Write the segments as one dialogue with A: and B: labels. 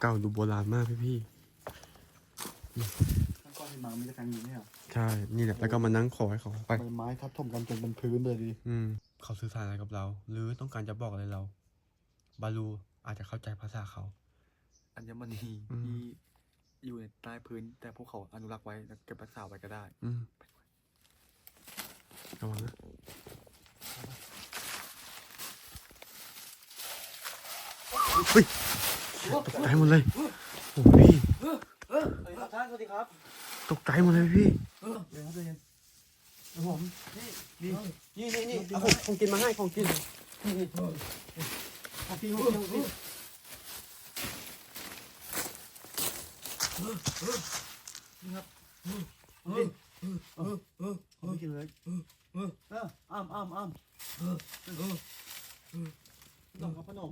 A: เก่าดูโบราณมากพี่พี่
B: ข้างก้อนที่มามีแต่แฟงอยู่เนี่ยเหรอ
A: ๆใช่ นี่แหละ แล้วก็มานั่งขอให้เขาไป
B: ใบไม้ทับถมกันจนเป็นพื้นเลยดิ
A: อืม เขาสื่อสารอะไรกับเรา หรือต้องการจะบอกอะไรเรา บาลูอาจจะเข้าใจภาษาเขา
C: อัญมณี
A: อืม
C: ที่อยู่ในใต้พื้น แต่พวกเขาอนุรักษ์ไว้และเก็บรักษาไว้ก็ได้
A: อืมระวังนะเฮ้ย ตกใจหมดเลยโอ้พี่
B: สวัสดีครับท่านสวัสดีครับ
A: ตกใจหมดเลยพี่
B: เดี๋ยวครับเดี๋ยวครับผมนี่นี่
A: นี่นี่นี่เอาของของกินมาให้ของกิน
B: ของพี่ของพี่ของพี่นี่ครับของพี่ของพี่กินเลยเอออ้ามอ้ามอ้ามขนมครับขนม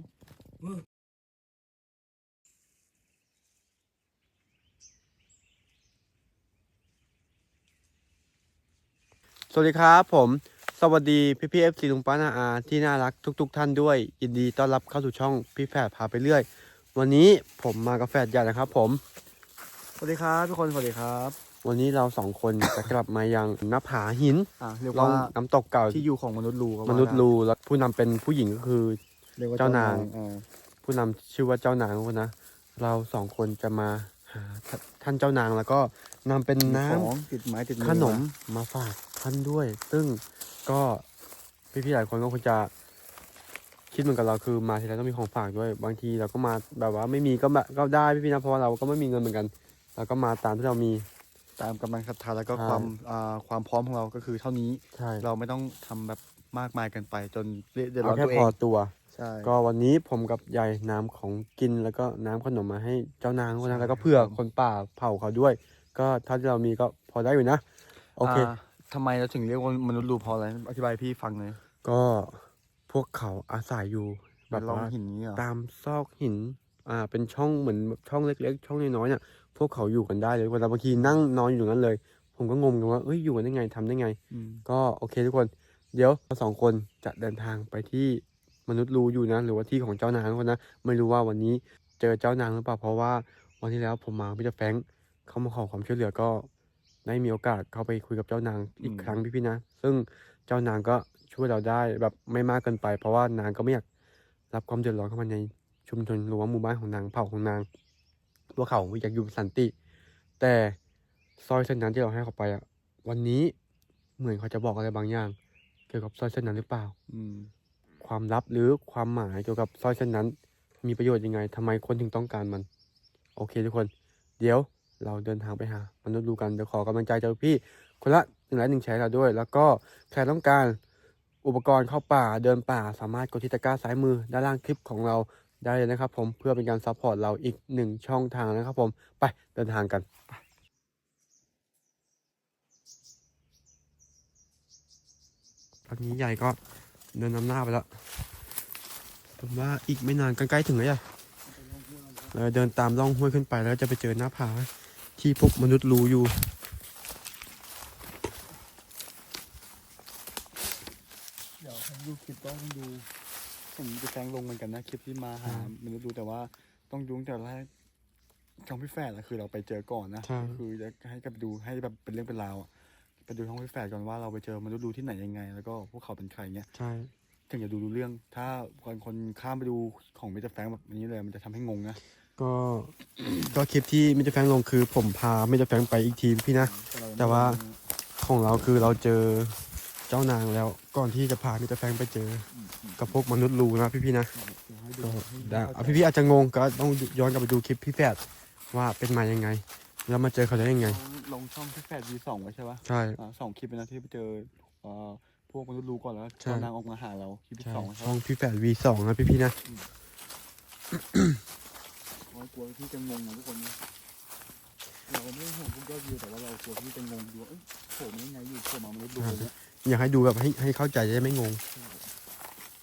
A: สวัสดีครับผม สวัสดีพี่พี่เอฟซีลุงป้านาอาที่น่ารักทุกๆท่านด้วย ยินดีต้อนรับเข้าสู่ช่องพี่แฝดพาไปเรื่อย วันนี้ผมมากับแฝดใหญ่นะครับ ผม
B: สวัสดีครับทุกคนสวัสดีครับ
A: วันนี้เราสองคนจะกลับมายังหน้าผาหิน
B: อ่าเรียก
A: ลอง
B: ว่า
A: น้ำตกเก่า
B: ที่อยู่ของมนุษย์รูก็ว่
A: มนุษย์รูแล้วผู้นำเป็นผู้หญิงก็คือ
B: เรียกว่า
A: เจ้านาง
B: อ่า
A: ผู้นำชื่อว่าเจ้านางนะ เราสองคนจะมาหาท่านเจ้านางแล้วก็นำเป็นน้ำ
B: ของติดไม้ติดอ
A: ขนมมาฝาก ท่านด้วย ซึ่งก็พี่ๆหลายคนก็คงจะคิดเหมือนกับเราคือมาทีไรต้องมีของฝากด้วย บางทีเราก็มาแบบว่าไม่มีก็แบบก็ได้พี่ๆนะเพราะว่าเราก็ไม่มีเงินเหมือนกันเราก็มาตามที่เรามี
B: ตามกำลังศรัทธาแล้วก็
A: ใช่
B: ความอ่าความพร้อมของเราก็คือเท่านี้
A: ใช่
B: เราไม่ต้องทำแบบมากมายเกันไป จนเดือดร้
A: เอา
B: อน
A: แค่
B: ตัวเอ
A: พองตัว
B: ใช่
A: ก็วันนี้ผมกับยายน้ำของกินแล้วก็น้ำขนมมาให้เจ้านางคนนั้นแล้วก็เพื่อคนป่าเผาเขาด้วย ก็เท่าที่เรามีก็พอได้อยู่นะ โอเคา
B: ทำไมเราถึงเรียกว่ามนุษย์รูเพราะอะไรอธิบายให้พี่ฟังหน่อย
A: ก็พวกเขาอาศัยอยู่แบ
B: แบบ
A: บ
B: ร่อง
A: ว่า
B: หินนี้เหรอ
A: ตามซอกหิน อ่า เป็นช่องเหมือนแบบช่องเล็กๆ ช่องน้อยๆเนี่ยพวกเขาอยู่กันได้เลยเวลาบางทีนั่งนอนอยู่อย่างนั้นเลย ผมก็งงกันว่าเอ้ยอยู่กันได้ไงทำได้ไง
B: อืม
A: ก็โอเคทุกคน เดี๋ยวเราสองคนจะเดินทางไปที่มนุษย์รูอยู่นะ หรือว่าที่ของเจ้านางทุกคนนะไม่รู้ว่าวันนี้เจอเจ้านางหรือเปล่าเพราะว่าวันที่แล้วผมมาพี่เจะแฟรงค์เขามาขอความช่วยเหลือก็ ได้มีโอกาสเข้าไปคุยกับเจ้านางอีกครั้งพี่ๆนะ ซึ่งเจ้านางก็ช่วยเราได้แบบไม่มากเกินไป เพราะว่านางก็ไม่อยากรับความเดือดร้อนเข้ามาในชุมชนหรือว่าหมู่บ้านของนางเผ่าของนางพวกเขาอยากอยู่สันติ แต่สร้อยเส้นนั้นที่เราให้เขาไปอะวันนี้เหมือนเขาจะบอกอะไรบางอย่าง เกี่ยวกับสร้อยเส้นนั้นหรือเปล่า
B: อืม
A: ความลับหรือความหมายเกี่ยวกับสร้อยเส้นนั้น มีประโยชน์ยังไงทำไมคนถึงต้องการมัน โอเคทุกคน เดี๋ยว เราเดินทางไปหามนุษย์ดูกันเดี๋ยวขอกำลังใจจากพี่คนละหนึ่งไลค์หนึ่งแชร์เราด้วย แล้วก็ใครต้องการอุปกรณ์เข้าป่าเดินป่าสามารถกดที่ตะกร้าซ้ายมือด้านล่างคลิปของเราได้เลยนะครับผมเพื่อเป็นการซัพพอร์ตเราอีกหนึ่งช่องทางนะครับผมไปเดินทางกันไปตอนนี้ใหญ่ก็เดินนำหน้าไปแล้วผมว่าอีกไม่นานใกล้ๆถึงแล้วใหญ่เราเดินตามร่องห้วยขึ้นไปแล้วจะไปเจอหน้าผา ที่พวกมนุษย์รู้อยู่
B: เดี๋ยวผมดูคลิปต้องดูผมจะแซงลงเหมือนกันนะคลิปที่มาหา
A: อ่า
B: มนุษย์รูแต่ว่าต้องดูตั้งแต่แรกช่องพี่แฝดอะคือเราไปเจอก่อนนะ
A: ใช่
B: ก็คือจะให้กับดูให้แบบเป็นเรื่องเป็นราวอะไปดูช่องพี่แฝดก่อนว่าเราไปเจอมนุษย์รูที่ไหนยังไง แล้วก็พวกเขาเป็นใครเงี้ย
A: ใช่
B: ถึงจะดูรู้เรื่อง ถ้าคนคนข้ามไปดูของมิสเตอร์แฟรงค์แบบนี้เลย มันจะทำให้งงนะ
A: ก็ก็คลิปที่มิสเตอร์แฟรงค์ลงคือ ผมพามิสเตอร์แฟรงค์ไปอีกทีพี่นะ แต่ว่าของเราคือเราเจอเจ้านางแล้ว ก่อนที่จะพามิสเตอร์แฟรงค์ไปเจอ
B: อืมอืม
A: กับพวกมนุษย์รูนะพี่ๆนะ
B: เดี๋ยวให้ดู
A: ก็
B: ให้
A: ได้
B: เข้า
A: เอา
B: ใจ
A: พี่ๆอาจจะงงก็ต้องย้อนกลับไปดูคลิปพี่แฝดว่าเป็นมายังไง แล้วมาเจอเขาได้ยังไง
B: ลงช่องพี่แฝด V2 ไว้ใช่ปะ
A: ใช่
B: อ่าสองคลิปเลยนะที่ไปเจอเอ่อพวกมนุษย์รู้ก่อนแล้ว
A: ใช่
B: เจ้านางออกมาหาเราคลิปที่
A: ใช่
B: สองใช่
A: ช่อง
B: ปะ
A: พี่แฝด V2 นะพี่ๆนะ
B: โอ้ยกลัวพี่จะงงนะทุกคนนะเราไม่ได้ห่วงพวกยอดวิวแต่ว่าเรากลัวพี่จะงงดูว่าเอ้ยโผล่มายังไงอยู่โผล่มามนุษย์ดูอะไรเงี้ย
A: อยากให้ดูแบบให้ให้เข้าใจจะได้ไม่งง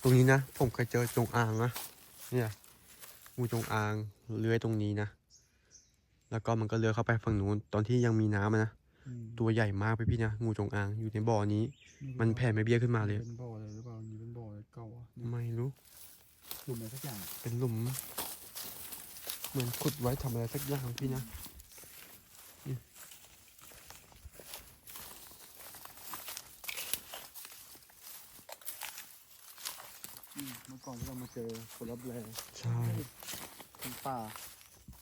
A: ตรงนี้นะ ผมเคยเจอจงอางนะเนี่ยงูจงอางเลื้อยตรงนี้นะแล้วก็มันก็เลื้อยเข้าไปฝั่งนู้นตอนที่ยังมีน้ำอะนะ
B: อืม
A: ตัวใหญ่มากพี่พี่ๆนะงูจงอางอยู่ในบ่อนี้ มันแผ่ไม่เบี้ยขึ้นมาเลย
B: เป็นบ่ออะไรหรือเปล่านี่เป็นบ่ออะไรเก่าอะเนี่ย
A: ไม่รู้
B: หลุมอะไรสักอย่าง
A: เป็นหลุม เหมือนขุดไว้ทำอะไรสักอย่างพี่นะ
B: อืมเมื่อก่อนที่เรามาเจอคนรับแรง
A: ใช่
B: เป็นป่า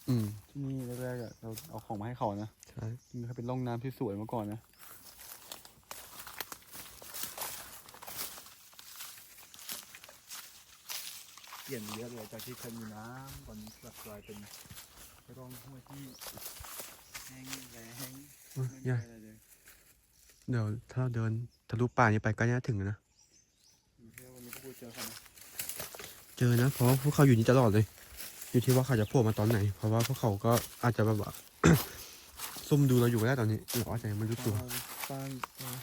A: อืม
B: ที่นี่แรกๆอะเราเอาของมาให้เขานะ
A: ใช่
B: นี่เขาเป็นร่องน้ำที่สวยเมื่อก่อนนะเป ลี่ยนเยอะเลยจากที่เคยมีน้ำตอนนี้กลับกลายเป็นร่องห้วยที่แห้งแล้ง
A: เอ้ย
B: ไม่มี
A: ยาย
B: อะไรเลย
A: เดี๋ยวถ้าเราเดินทะลุป่านี้ไปก็น่าถึงแล้วนะ
B: อยู่ที่วันนี้พวกกูเจอเขานะ
A: เจอนะ เพราะว่าพวกเขาอยู่นี่ตลอดเลย อยู่ที่ว่าเขาจะโผล่มาตอนไหน เพราะว่าพวกเขาก็อาจจะแบบว่า ซุ่มดูเราอยู่ก็ได้ตอนนี้เราอาจจะยังไม่รู้ตัว
B: สร้างเอ่อ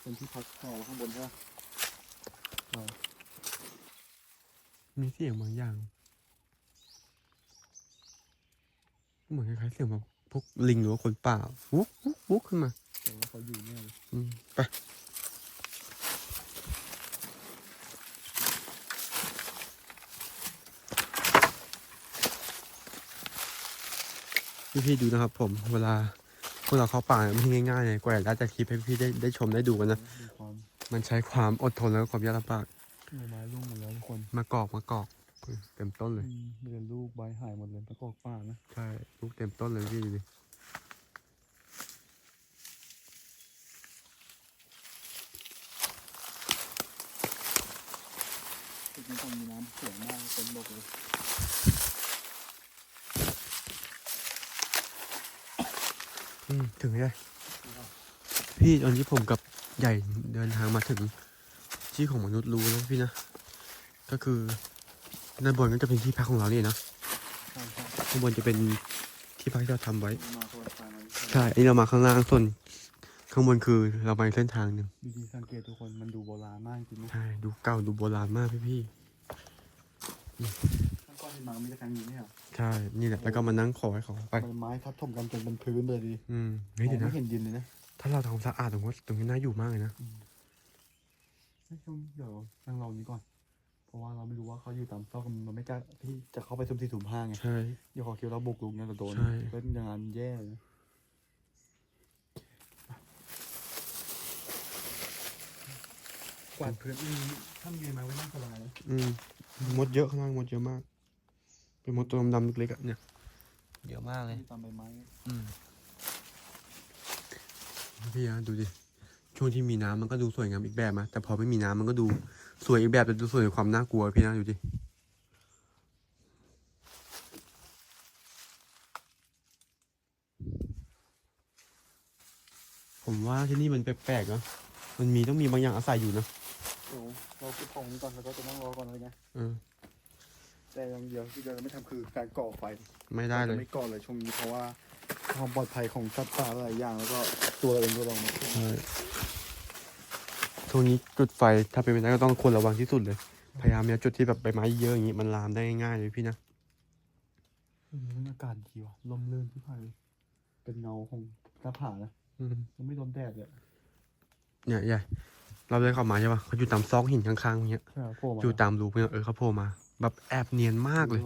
B: เป็นที่พักของข้างบนใช่ไหม
A: มีเสียงบางอย่าง เหมือนคล้ายๆเสียงแบบพวกลิงหรือว่าคนป่าวุ๊กวุ๊กวุ๊กขึ้นมา
B: แต่ว่าเขาอยู่เนี่ยเลย
A: อืมไปพี่พี่ๆดูนะครับผมเวลาพวกเราเข้าป่าเนี่ยไม่ใช่ง่ายๆเลยกว่าจะได้คลิปให้พี่ๆได้ได้ชมได้ดูกันนะ
B: ดูความ
A: มันใช้ความอดทนแล้วก็ความยากลำบาก
B: ใบไม้ร่วงหมดแล้วทุกคน
A: มากอกมากอกเต็มต้นเลย
B: อืมเรียนลูกใบหายหมดเลยตะกอกป่านะ
A: ใช่ ลูกเต็มต้นเลยพี่ดูดิ
B: จุดนี้ตรงมีน้ำสวยมากเต็มบกเลย
A: อืมถึงได้พี่ตอนนี้ผมกับใหญ่เดินทางมาถึง ที่ของมนุษย์รู้แล้วพี่นะ ก็คือด้านบนก็จะเป็นที่พักของเราเนี่ยนะ
B: ใช่ใช่
A: ข้างบนจะเป็นที่พักที่เราทำไว้
B: มาประวัติศาสตร์มัน
A: ใช่อันนี้เรามาข้างล่างส่วนข้างบนคือเราไปเส้นทางหนึ่ง
B: ดูดีสังเกตทุกคนมันดูโบราณมากจริงนะ
A: ใช่ดูเก่าดูโบราณมากพี่พี่
B: ข้างก้อนที่มาไม่ได้ครั้งนี้เนี่ย
A: ๆใช่ นี่แหละแล้วก็มานั่งขอให้เขาไป
B: ใบไม้ทับถมกันจนเป็นพื้นเลยดิ
A: อืมเฮ้ยเดี๋ยว
B: มอง
A: นะ
B: ไม่เห็นดินเลยนะ
A: ถ้าเราทำความสะอาดตรงนี้ตรงนี้น่าอยู่มากเลยนะ
B: เฮ้ยช่วงเดี๋ยวนั่งรอนี้ก่อน เพราะว่าเราไม่รู้ว่าเขาอยู่ตามซอกมันไม่กล้าที่จะเข้าไปสุ่มสี่สุ่มห้าไง
A: ใช่
B: เดี๋ยวเขาคิดว่าเราบุกรุกเนี่ยเราโดน
A: ใช่
B: ก็อย่างนั้นแย่เลยนะกวาดพื้นอืมถ้ามีไม้ไว้นั่งสบายนะ
A: อืมมดเยอะข้างล่างมดเยอะมาก เป็นมดตัวดำๆเล็กๆอะเนี่ยเยอะมากเลย
B: ที่ตามใบไม้
A: อืมพี่อะดูดิ ช่วงที่มีน้ำมันก็ดูสวยงามอีกแบบนะแต่พอไม่มีน้ำมันก็ดูสวยอีกแบบแต่ดูสวยในความน่ากลัวพี่นะดูดิผมว่าที่นี่มันแปลกๆเนอะมันมีต้องมีบางอย่างอาศัยอยู่นะ
B: โอ้เราเก็บของนี้ก่อนแล้วก็จะนั่งรอก่อนเลยไง
A: เออ
B: แต่อย่างเดียวที่เราไม่ทำคือการก่อไฟ
A: ไม่ได้เลย
B: ราจะไม่ก่อเลยช่วงนี้เพราะว่าความปลอดภัยของสัตว์ป่าหลายอย่างแล้วก็ตัวเราเองก็ลองมา
A: ใช่ช่วงนี้จุดไฟถ้าเป็นไปได้ก็ต้องควรระวังที่สุดเลย พยายามอย่าจุดที่แบบใบไม้เยอะอย่างนี้มันลามได้ง่ายๆเลยพี่นะ
B: อืมอากาศดีว่ะลมลื่นที่ผ่านเป็นเงาของหน้าผานะ
A: อืม
B: ยังไม่โดนแดดเลย
A: เนี่ยใหญ่เราเลยเข้ามาใช่ปะเขาอยู่ตามซอกหินข้างๆเนี้ย
B: ใช่โผล่มา
A: อยู่ตามรูเนี่ยเออเขาโผล่มา แบบแอบเนียนมากเลย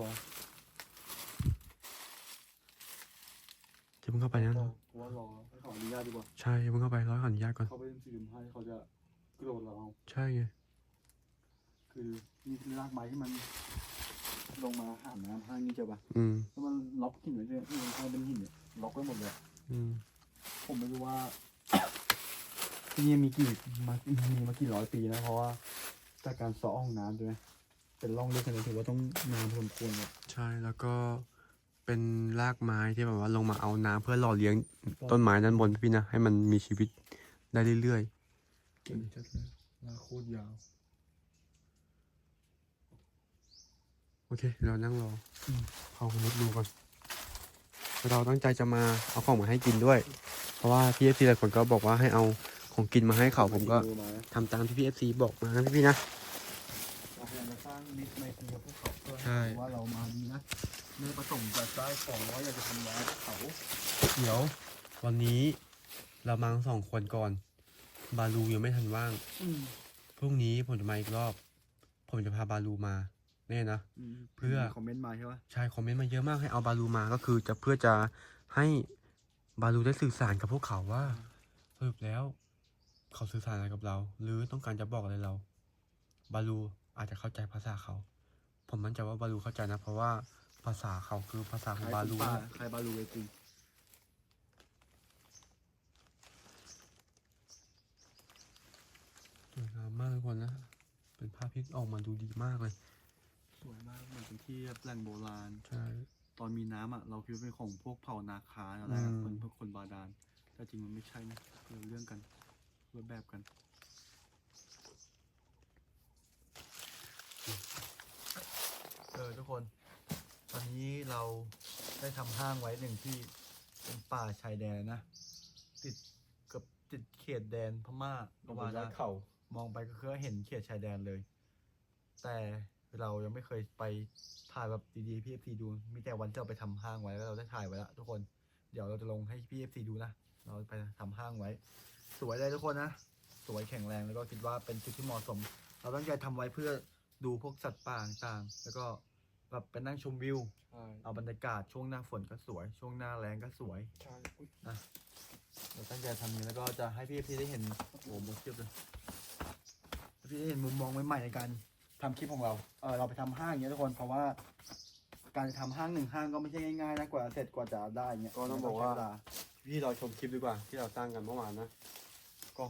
A: จะเพิ่งเข้าไปนะ
B: รอว่ารอให้เขาอนุญาตดีกว่า
A: ใช่อย่าเพิ่งเข้าไปร้อยขออนุญาตก่อน
B: เขาไปสี่สิบห้าเขาจะ กระโดดเราเอา
A: ใช่ไง
B: คือนี่คือรากไม้ที่มัน ลงมาหามน้ำข้างนี้เจ้าปะ
A: อืม
B: แล้วมันล็อกหินไว้ด้วยที่มันข้างเป็นหินเนี่ยล็อกไว้หมดเลย
A: อืม
B: ผมไม่รู้ว่า ที่นี่มีกี่มามีมากี่ร้อยปีนะเพราะว่าจากการซ้อห้องน้ำใช่ไหมเป็นร่องลึกขนาดนี้ถือว่าต้องนานพอสมควรเลย
A: ใช่แล้วก็เป็นรากไม้ที่แบบว่าลงมาเอาน้ำเพื่อหล่อเลี้ยงต้นไม้ด้านบนพี่นะให้มันมีชีวิตได้เรื่อย
B: เก่งจัดเลยลากโคตรยาว
A: ๆโอเคเรานั่งรอ
B: อืม
A: เขามนุษย์ดูก่อนเราตั้งใจจะมาเอาของมาให้กินด้วย เพราะว่าพี่เอฟซีหลายคนก็บอกว่าให้เอาของกินมาให้เขาผมก็
B: ดูมานะ
A: ทำตามที่พี่เอฟซีบอกมานะพี่ๆนะ
B: เราพยายามจะสร้างมิตรไมตรีกับพวกเขาเพื่อ
A: ใช่
B: ให้รู้ว่าเรามาดีนะไม่ได้ประสงค์จะได้ของว่าอยากจะทำร้ายพวกเขา
A: เดี๋ยววันนี้เรามาทั้งสองคนก่อน บาลูยังไม่ทันว่าง
B: อืม
A: พรุ่งนี้ผมจะมาอีกรอบ ผมจะพาบาลูมาแน่นะ
B: ม
A: เพื่อ
B: มีคอมเมนต์มาใช่ปะ
A: ใช่คอมเมนต์มาเยอะมากให้เอาบาลูมาก็คือจะเพื่อจะให้บาลูได้สื่อสารกับพวกเขาว่าสรุปแล้ว เขาสื่อสารอะไรกับเรา หรือต้องการจะบอกอะไรเรา บาลูอาจจะเข้าใจภาษาเขา ผมมั่นใจว่าบาลูเข้าใจนะ เพราะว่าภาษาเขาคือภาษาของบาลู
B: ใคร
A: นะ
B: ใครบาลูเลยจริง
A: สวยงา มมากทุกคนนะ เป็นภาพที่ออกมาดูดีมากเลย
B: สวยมากเหมือนเป็นที่แบบแหล่งโบราณ
A: ใช่
B: ตอนมีน้ำอะเราคิดว่าเป็นของพวกเผ่านาคาอะไร
A: อื
B: อะ
A: ม
B: คนพวกคนบาดาล แต่จริงมันไม่ใช่นะคนละเรื่องกันคนละแบบกัน เออทุกคน ตอนนี้เราได้ทำห้างไว้หนึ่งที่เป็นป่าชายแดนนะ ติดกับติดเขตแดนพม่าก็ว่าได้
A: เขา
B: มองไปก็คือเห็นเขตชายแดนเลย แต่เรายังไม่เคยไปถ่ายแบบดีๆพี่เอฟซีดู มีแต่วันที่เราไปทำห้างไว้แล้วเราได้ถ่ายไว้แล้วทุกคน เดี๋ยวเราจะลงให้พี่เอฟซีดูนะ เราไปทำห้างไว้ สวยเลยทุกคนนะ สวยแข็งแรงแล้วก็คิดว่าเป็นจุดที่เหมาะสม เราตั้งใจทำไว้เพื่อดูพวกสัตว์ป่าต่างๆ แล้วก็แบบไปนั่งชมวิว
A: ใช่
B: เอาบรรยากาศช่วงหน้าฝนก็สวย ช่วงหน้าแรงก็สวย
A: ใช่อุ๊ย
B: เราตั้งใจทำอย่างนี้แล้วก็จะให้พี่พี่ได้เห็นโอ้โหหมดคลิปเลยให้ พี่ได้เห็นมุมมองใหม่ๆในการทำคลิปของเราเออเราไปทำห้างอย่างเงี้ยทุกคนเพราะว่า การจะทำห้างหนึ่งห้างก็ไม่ใช่ง่ายๆนะกว่าจะเสร็จกว่าจะได้เงี้ย
A: ก็ต้องบอกว่า
B: ใช้เล
A: พี่รอชมคลิปดีกว่า ที่เราสร้างกันเมื่อวานนะก็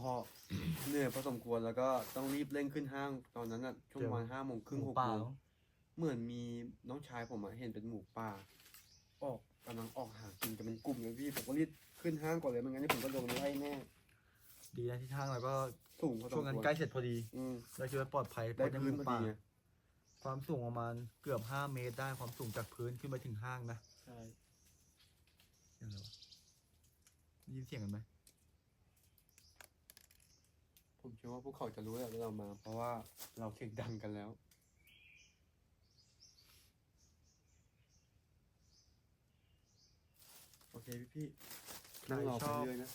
A: เหนื่อยพอสมควรแล้วก็ต้องรีบเร่งขึ้นห้างตอนนั้นน่ะช่วงประมาณห้าโมงครึ่ง
B: ห
A: ห
B: มู
A: ก
B: ป่า
A: โมงเหมือนมีน้องชายผมอะเห็นเป็นหมูป่าออกกำลังออกหากินกันเป็นกลุ่มเลยพี่ผมก็รีบขึ้นห้างก่อนเลยไม่งั้นนี่ผมก็โดนไล่แน่
B: ดีนะที่ห้างเราก็
A: สูงพอสม
B: ช่วงนั้น
A: ควร
B: ใกล้เสร็จพอดี
A: อืม
B: เราคิดว่าปลอดภัยเพ
A: ได้
B: ราะยังห
A: พื้น
B: มู
A: พอดี
B: ป่า
A: ไง
B: ความสูงประมาณเกือบห้าเมตรได้ความสูงจากพื้นขึ้นไปถึงห้างนะ
A: ใช่
B: ยังไงวะได้ยินเสียงกันไหม
A: ผมเชื่อว่าพวกเขาจะรู้แหละว่าเรามา เพราะว่าเราเสียงดังกันแล้ว โอเคพี่พี่นั่งรอไปเรื่อยนะ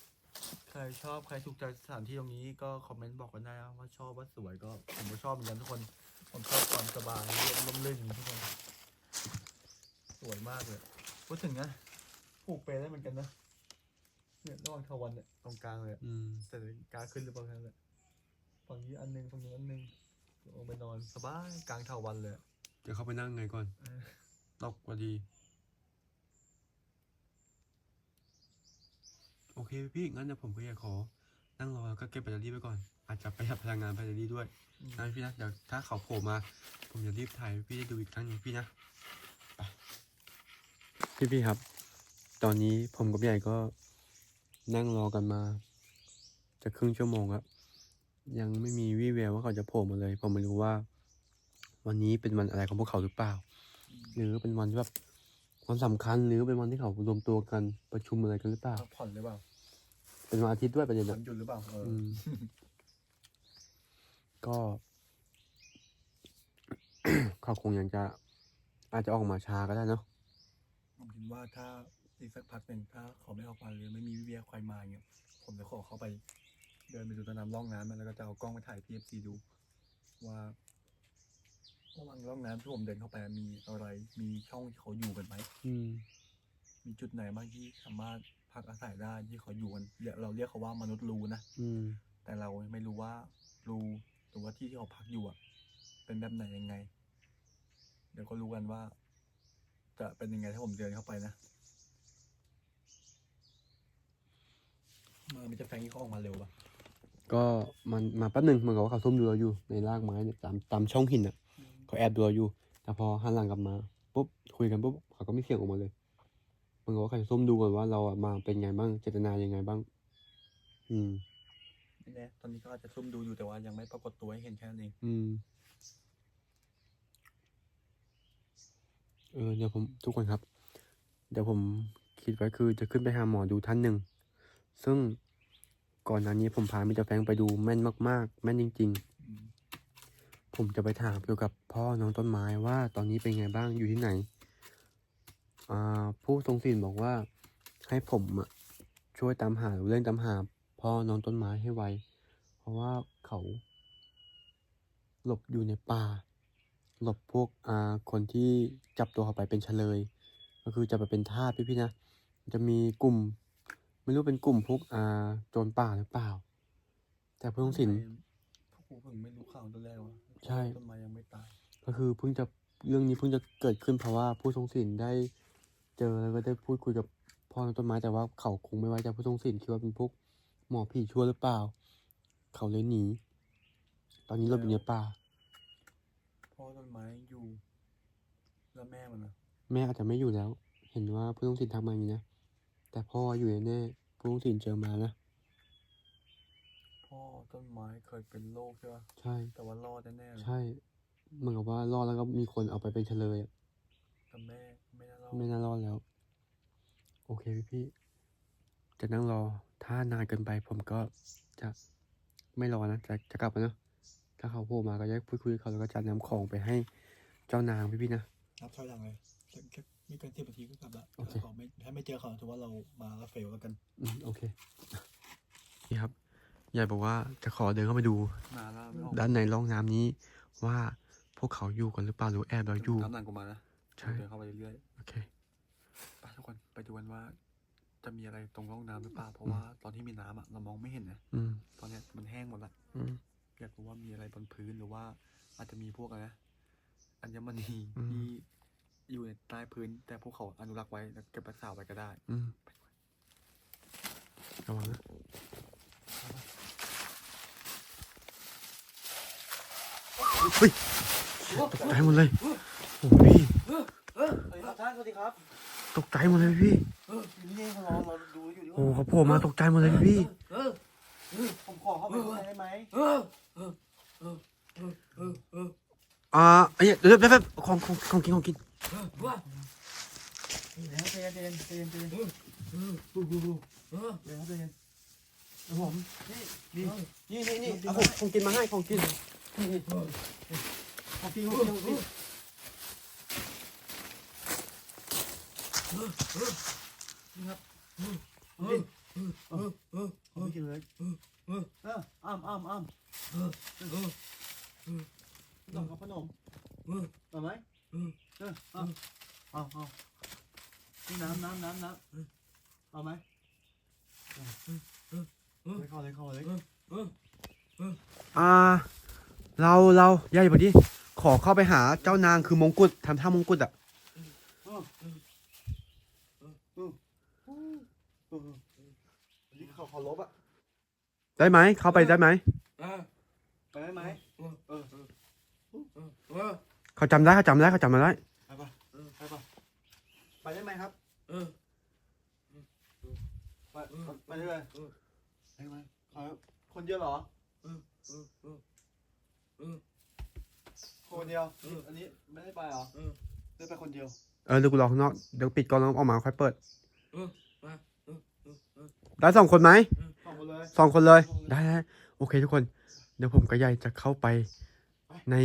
B: ใครชอบใครถูกใจสถานที่ตรงนี้ก็คอมเมนต์บอกกันได้นะว่าชอบว่าสวยก็ผมก็ชอบเหมือนกันทุกคนผมชอบความสบายเรียบร่มรื่นทุกคนสวยมากเลยพูดถึงนะผูกเปรได้เหมือนกันนะเนี่ยระหว่างทวันเนี่ยตรงกลางเลยอะ
A: อืม
B: แต่กลางขึ้นหรือเปล่าแค่นั้นแหละฝั่งนี้อันหนึงฝั่งนี้อันหนึงลงไปนอนสบายกลางเทวันเลยอะ
A: เดี๋ยวเข้าไปนั่งไงก่อน
B: เออ
A: ตกพอดี อเคพี่งั้นเดี๋ยวผมก็อยากขอ นั่งรอแล้วก็เก็บแบตเตอรี่ไว้ก่อน อาจจะประหยัดพลังงานแบตเตอรี่ด้วย
B: อืม
A: นะพี่นะเดี๋ยวถ้าเขาโผล่มา ผมจะรีบถ่ายให้พี่ได้ดูอีกครั้งหนึงพี่นะพี่พี่ครับ ตอนนี้ผมกับใหญ่ก็นั่งรอกันมาจะครึ่งชั่วโมงครับยังไม่มีวี่แววว่าเขาจะโผล่มาเลย ผมไม่รู้ว่า วันนี้เป็นวันอะไรของพวกเขาหรือเปล่า หรือเป็นวันที่แบบ วันสำคัญหรือเป็นวันที่เขารวมตัวกันประชุมอะไรกันหรือเปล่า
B: พักผ่อนหรือเปล่า
A: เป็นวันอาทิตย์ด้วยประเด็น
B: วั
A: นะ
B: นหยุดหรือเปล่าเอออ
A: อืม ก็ เขาคงยังจะ อาจจะออกมาช้าก็ได้เนาะ
B: ผมคิดว่าถ้าอีกสักพักหนึ่งถ้าเขาไม่ออกมาหรือไม่มีวิเวียใครมาเงี้ยผมจะขอเข้าไป เดินไปดูต้นน้ำร่องน้ำมันแล้วก็จะเอากล้องไปถ่ายพีเอฟซีดู ว่า ระหว่างร่องน้ำที่ผมเดินเข้าไปมีอะไร มีช่องที่เขาอยู่กันไหม
A: อืม
B: มีจุดไหนบ้างที่สามารถพักอาศัยได้ที่เขาอยู่กันเรียกเราเรียกเขาว่ามนุษย์รูนะ
A: อืม
B: แต่เราไม่รู้ว่ารูหรือว่าที่ที่เขาพักอยู่อะเป็นแบบไหนยังไง เดี๋ยวก็รู้กันว่า จะเป็นยังไงถ้าผมเดินเข้าไปนะมามันจะแฟงที่เขาออกมาเร็วปะ
A: ก็มันมาแป๊บหนึ่งเหมือนกับว่าเขาซุ่มดูเราอยู่ในรากไม้เนี่ยตามตามช่องหินอะ เขาแอบดูเราอยู่ แต่พอหันหลังกลับมาปุ๊บคุยกันปุ๊บเขาก็ไม่เสียงออกมาเลยเหมือนกับว่าเขาจะซุ่มดูก่อนว่าเราอะมาเป็นไงบ้างเจตนายังไงบ้าง อืม
B: ไม่แน่ตอนนี้ก็อาจจะซุ่มดูอยู่แต่ว่ายังไม่ปรากฏตัวให้เห็นแค่นั้นเอง
A: อืม เออเดี๋ยวผมทุกคนครับ เดี๋ยวผมคิดไว้คือจะขึ้นไปหาหมอดูท่านหนึ่ง ซึ่งก่อนหน้านี้ผมพามิสเตอร์แฟรงค์ไปดูแม่นมาก ๆ แม่นจริง
B: อืม
A: ๆ ผมจะไปถามเกี่ยวกับพ่อน้องต้นไม้ว่าตอนนี้เป็นไงบ้างอยู่ที่ไหนอ่าผู้ทรงศีลบอกว่าให้ผมอะช่วยตามหาหรือเร่งตามหาพ่อน้องต้นไม้ให้ไว เพราะว่าเขา หลบอยู่ในป่า หลบพวกอ่าคนที่จับตัวเขาไปเป็นเฉลย ก็คือจะไปเป็นทาสพี่ๆนะ จะมีกลุ่ม ไม่รู้เป็นกลุ่มพวกอ่าโจรป่าหรือเปล่า แต่ผู้ต้องสิน
D: พวกกูเพิ่งไม่รู้ข่าวตัวแรกวะ
A: ใช่
D: ต้นไม้ยังไม่ตาย
A: ก็คือเพิ่งจะเรื่องนี้เพิ่งจะเกิดขึ้นเพราะว่าผู้ทรงศีลได้เจอแล้วก็ได้พูดคุยกับพ่อในต้นไม้แต่ว่าเขาคงไม่ไว้ใจผู้ทรงศีลคิดว่าเป็นพวกหมอผีชั่วหรือเปล่า เขาเลยหนี ตอนนี้เราอยู่ในป่า
D: พ่อต้นไม้อยู่ แล้วแม่มันนะ
A: แม่อาจจะไม่อยู่แล้ว เห็นว่าผู้ทรงศีลทำมาอย่างนี้นะ แต่พ่ออยู่แน่ๆผู้ทรงศีลเจอมานะ
D: พ่อต้นไม้เคยเป็นโรคใช่ปะ
A: ใช่
D: แต่ว่ารอดแน่ๆเลย
A: ใช่เหมือนกับว่ารอดแล้วก็มีคนเอาไปเป็นเฉลยอะ
D: แต่แม่ไม่น่ารอด
A: ไม่น่ารอดแล้ว โอเคพี่พี่ๆจะนั่งรอ ถ้านานเกินไปผมก็จะไม่รอนะจะจะกลับแล้วเนอะถ้าเขาโผล่มาก็จะพูดคุยกับเขาแล้วก็จัดนำของไปให้เจ้านางพี่พี่ๆนะ
B: นับถอยหลังเลยแค่แค่ไม่เกินสิบนาทีก็กลับละ
A: โอเค
B: ถ้าเขาไม่ถ้าไม่เจอเขาถือว่าเรามาแล้วเฟลแล้วกัน
A: อืมโอเค นี่ครับ ยายบอกว่าจะขอเดินเข้าไปดู
D: นานแล้วไม่ออก
A: ด้านในร่องน้ำนี้ ว่าพวกเขาอยู่กันหรือเปล่าหรือแอบเราอยู่
D: น้ำหนักกูมานะ
A: ใช่
D: เดินเข้าไปเรื่อย
A: โอเค
D: ๆไปทุกคนไปดูกันว่า จะมีอะไรตรงร่องน้ำหรือเปล่า เพราะว่าตอนที่มีน้ำอะเรามองไม่เห็นนะ
A: อืม
D: ตอนเนี้ยมันแห้งหมดละ
A: อืม
D: อยากรู้ว่ามีอะไรบนพื้นหรือว่า อาจจะมีพวกอะไรนะอัญมณี
A: อืม
D: ที่อยู่ในใต้พื้น แต่พวกเขาอนุรักษ์ไว้แล้วเก็บรักษาไว้ก็ได้
A: อืมระวังนะ เฮ้ยตกใจหมดเลยโอ้โหพี่
B: สวัสดีครับท่านสวัสดีครับ
A: ตกใจหมดเลยพี่
B: นี่เองเราเราดูอยู่ดี
A: โอ้โหเขาโผล่มาตกใจหมดเลยพี่
B: ผมขอเข้าไปข้างในได้ไหม
A: อ่าไอ้ยเดี๋ยวเดี๋ยวเดี๋ยวของของของกินของกิน
B: เดี๋ยวใจเย็นใจเย็นใจเย็นใจเย็นดูดูดูเดี๋ยวใจเย็นครับผมนี่นี่นี่นี่นี่
A: เอาของของกินมาให้ของกิน
B: ขอพี่ขอพี่ขอพี่นี่ ครับกินขอพี่กินเลยเอออ้ามอ้ามอ้ามลองกับขนมต่อไหมเออเอาเอาเอานี่น้ำน้ำน้ำน้ำเอาไหมเลยเข้าเลยเข้าเลย
A: อ่า เรา เรายายพอดี ขอเข้าไปหาเจ้านางคือมงกุฎทำท่ามงกุฎอะ
B: นี่เขาขาลบอะ
A: ได้ไหม เข้าไปได้ไหม
B: ไปได้ไหมเขา
A: จำได้เขาจำได้เขาจำมาได้
B: ไปปะไปปะไปได้ไหมครับไปไปได้เลยไปไหมคนเยวเหรอ คนเดียวอันนี้ไม่ได้ไปเหรอได้ไปคนเดียว
A: เออเดี๋ยวกูรอข้างนอก เดี๋ยวปิดกล้องแล้วออกมาค่อยเปิดได้สองคนไหม
B: สองคนเลย
A: สองคนเลย ได้ได้โอเคทุกคน เดี๋ยวผมกับยายจะเข้าไปใน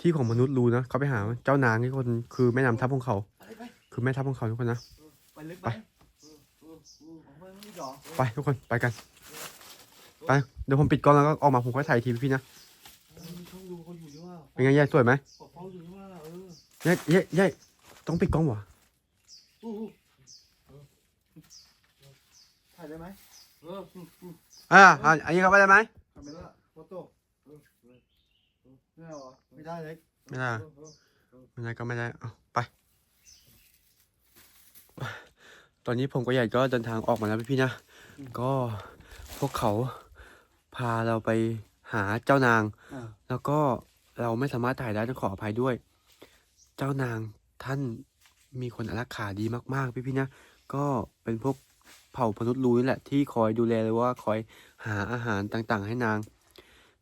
A: ที่ของมนุษย์รู้นะ เขาไปหาเจ้านางที่คน คือแม่น้ำทัพของเขา
B: ไปไป
A: คือแม่ทัพของเขาทุกคนนะ
B: ไปลึกไหมออกมาไม่หรอ
A: ไปทุกคนไปกัน ไป เดี๋ยวผมปิดกล้องแล้วก็ออกมาผมค่อยถ่ายทีพี่นะ
B: ต้องดูเขาอยู่ด้วยว่า
A: เป็นไงยายสวยไหม
B: ขอเฝ้าอยู่ด้วยว่าเออ
A: ยายยายยายต้องปิดกล้องวะ
B: อู้ถ่ายได้ไหม
A: อ่าอ่าอันนี้เข้าไปได้ไหม
B: ทำไม่ได้โฟโต้ไม่ได้หรอไม่ได้เลย
A: ไม่ได้ไม่ได้ก็ไม่ได้เอาไป ตอนนี้ผมกับยายก็เดินทางออกมาแล้วพี่ๆนะก็พวกเขาพาเราไปหาเจ้านาง
B: อ่า
A: แล้วก็ เราไม่สามารถถ่ายได้ต้องขออภัยด้วย เจ้านางท่านมีคนอารักขาดีมากๆ พี่ๆนะก็เป็นพวกเผ่ามนุษย์รู้นี่แหละที่คอยดูแลหรือว่าคอยหาอาหารต่างๆ ให้นาง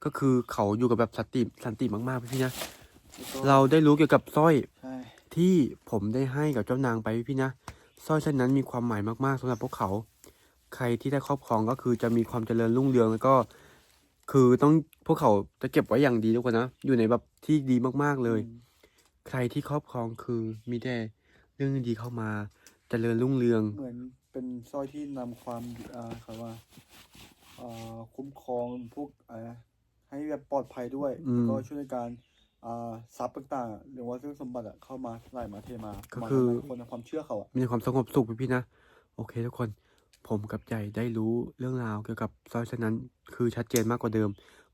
A: ก็คือเขาอยู่กับแบบสันติสันติมากๆพี่ๆนะเราได้รู้เกี่ยวกับสร้อย
B: ใช่
A: ที่ผมได้ให้กับเจ้านางไปพี่ๆนะสร้อยเช่นนั้นมีความหมายมากๆสำหรับพวกเขา ใครที่ได้ครอบครองก็คือจะมีความเจริญรุ่งเรืองแล้วก็ คือต้องพวกเขาจะเก็บไว้อย่างดีทุกคนนะ อยู่ในแบบที่ดีมากๆเลย ใครที่ครอบครองคือมีแต่เรื่องดีๆเข้ามาเจริญรุ่งเรือง
B: เหมือนเป็นสร้อยที่นำความอ่าเขาว่าอ่าคุ้มครองพวกอะไรนะให้แบบปลอดภัยด้วย
A: อืม
B: แล้วก็ช่วยในการ
E: อ่าทรัพย์ต่างๆ หรือว่าเรื่องสมบัติอะเข้ามาไหลมาเทมา
A: ก็
E: มา
A: คือ
E: ทำให้คนในความเชื่อเขาอะ
A: มีแต่ความสงบสุขพี่พี่ๆนะ โอเคทุกคน ผมกับใจได้รู้เรื่องราวเกี่ยวกับสร้อยเส้นนั้น คือชัดเจนมากกว่าเดิม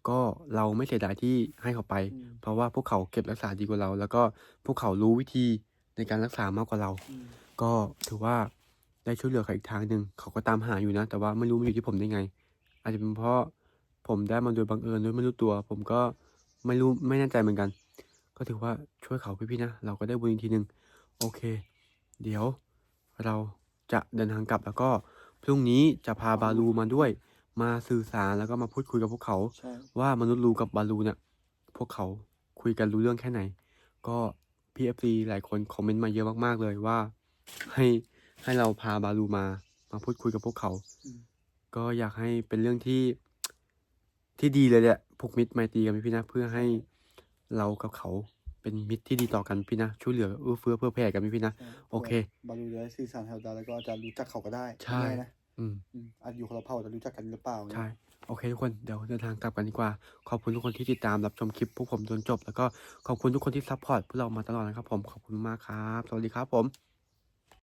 A: ก็เราไม่เสียดายที่ให้เขาไป
E: อืม
A: เพราะว่าพวกเขาเก็บรักษาดีกว่าเรา แล้วก็พวกเขารู้วิธีในการรักษามากกว่าเรา
E: อืม
A: ก็ถือว่าได้ช่วยเหลือเขาอีกทางหนึ่งเขาก็ตามหาอยู่นะ แต่ว่าไม่รู้มันอยู่ที่ผมได้ไง อาจจะเป็นเพราะผมได้มาโดยบังเอิญโดยไม่รู้ตัว ผมก็ไม่รู้ไม่แน่ใจเหมือนกัน ก็ถือว่าช่วยเขาพี่ๆนะ เราก็ได้บุญอีกทีหนึ่งโอเค เดี๋ยวเราจะเดินทางกลับแล้วก็ พรุ่งนี้จะพาบาลูมาด้วย มาสื่อสารแล้วก็มาพูดคุยกับพวกเขา
E: ใช่
A: ว่ามนุษย์ลูกับบาลูเนี่ยพวกเขาคุยกันรู้เรื่องแค่ไหน ก็พีเอฟซีหลายคนคอมเมนต์มาเยอะมากๆเลยว่า ให้ให้เราพาบาลูมามาพูดคุยกับพวกเขา
E: อืม
A: ก็อยากให้เป็นเรื่องที่ที่ดีเลยแหละผูกมิตรไมตรีกันพี่นะเพื่อให้เรากับเขา เป็นมิตรที่ดีต่อกันพี่นะ ช่วยเหลือเอื้อเฟื้อเพื่อแผ่กันพี่นะ
E: ใช่
A: โอเค
E: บาลูได้สื่อสารแถวดาแล้วก็อาจจะรู้จักเขาก็ได้
A: ใช่
E: ไม่แน่นะ
A: อืม
E: อืมอาจอยู่คนละเผ่าแต่รู้จักกันหรือเปล่าเนี่ย
A: ใช่โอเคทุกคนเดี๋ยวเดินทางกลับกันดีกว่า ขอบคุณทุกคนที่ติดตามรับชมคลิปพวกผมจนจบ แล้วก็ขอบคุณทุกคนที่ซัพพอร์ตพวกเรามาตลอดนะครับผมขอบคุณมากครับ สวัสดีครับผม